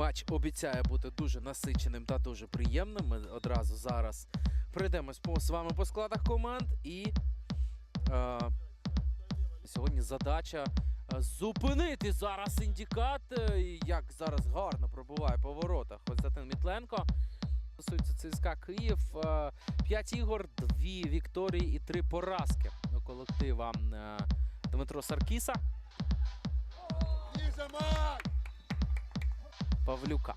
Матч обіцяє бути дуже насиченим та дуже приємним. Ми одразу зараз пройдемось з вами по складах команд. І е, сьогодні задача е, зупинити зараз індикат. е, Як зараз гарно пробуває по воротах Константин Мітленко. Стосується ЦСКА Київ. 5 ігор, 2 вікторії і 3 поразки у колектива е, Дмитро Саркіса. Мак! Павлюка.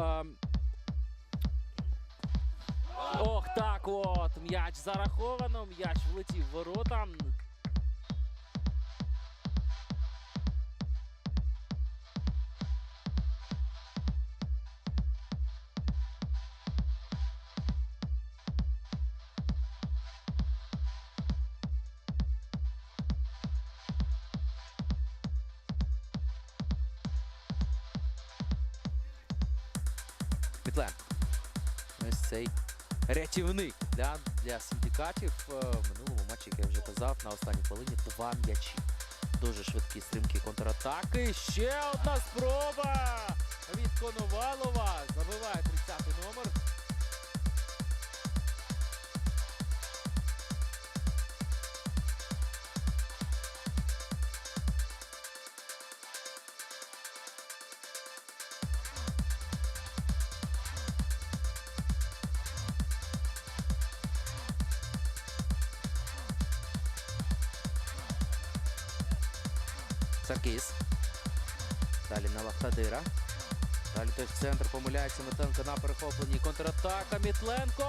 Е, Ох, так от. М'яч зараховано. М'яч влетів в ворота. Петлен. Ось цей рятівник для, для синдикатів. Е, В минулому матчі, як я вже казав, на останній хвилині два м'ячі. Дуже швидкі стрімкі контратаки. Ще одна спроба Саркіс. Далі на Лахтадира. Далі теж центр помиляється Митленко на перехопленні. Контратака Мітленко.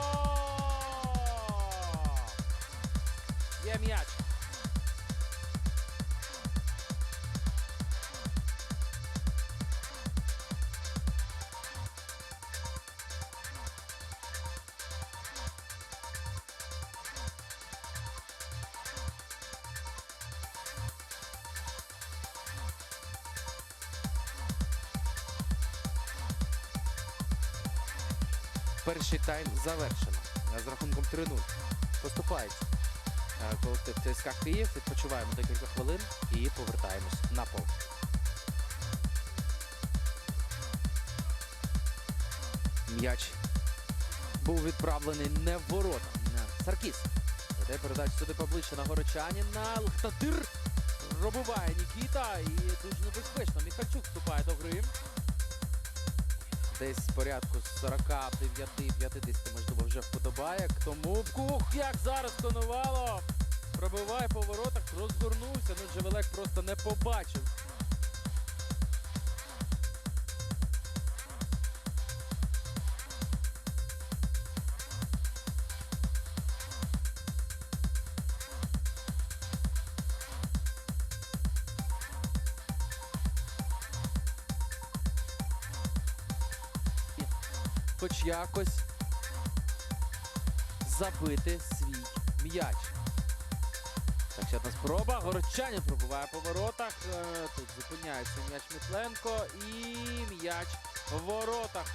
Є м'яч. Перший тайм завершено. З рахунком 3-0. Поступається е, колектив ЦСКА Київ. Відпочиваємо декілька хвилин і повертаємось на пол. М'яч був відправлений не в ворота. Саркіс. Веде передачу сюди поближче на горочанина. Лхтадир пробиває Нікіта і дуже небезпечно. Міхальчук вступає до гри. Десь порядку 49-50, можливо, вже вподобає. Тому кух, як зараз тонувало! Пробиває по воротах, розгорнувся. Ну, Джевелек просто не побачив. Хоч якось забити свій м'яч. Так, ще одна спроба. Городчанин пробуває по воротах. Е, Тут зупиняється м'яч Мітленко і м'яч в воротах.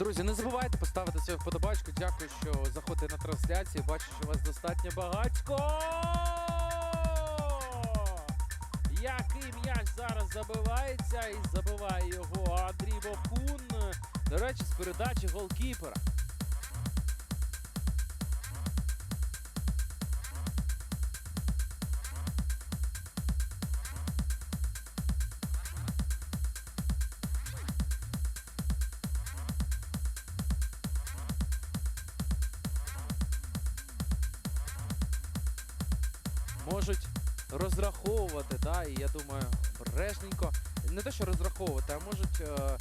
Друзі, не забувайте поставити свою вподобачку. Дякую, що заходите на трансляцію. Бачу, що вас достатньо багатько. Який м'яч зараз забивається і забиває його Андрій Вовкун. До речі, з передачі голкіпера. Можуть розраховувати, да, і я думаю, бережненько. Не те, що розраховувати, а можуть. Е,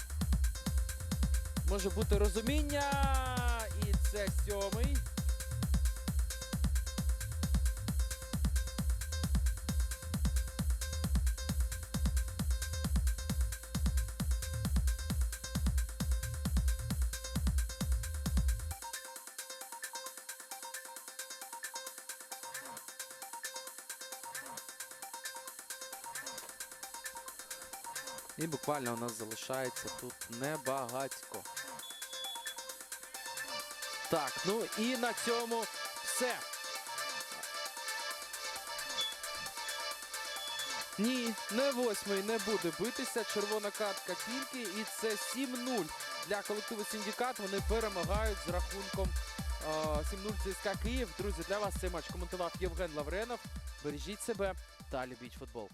може бути розуміння. І це сьомий. І буквально у нас залишається тут небагатько. Так, ну і на цьому все. Ні, не восьмий не буде битися. Червона картка тільки. І це 7-0 для колективу Сіндікат. Вони перемагають з рахунком е, 7-0 ЦСКА Київ. Друзі, для вас цей матч коментував Євген Лавренов. Бережіть себе та любіть футбол.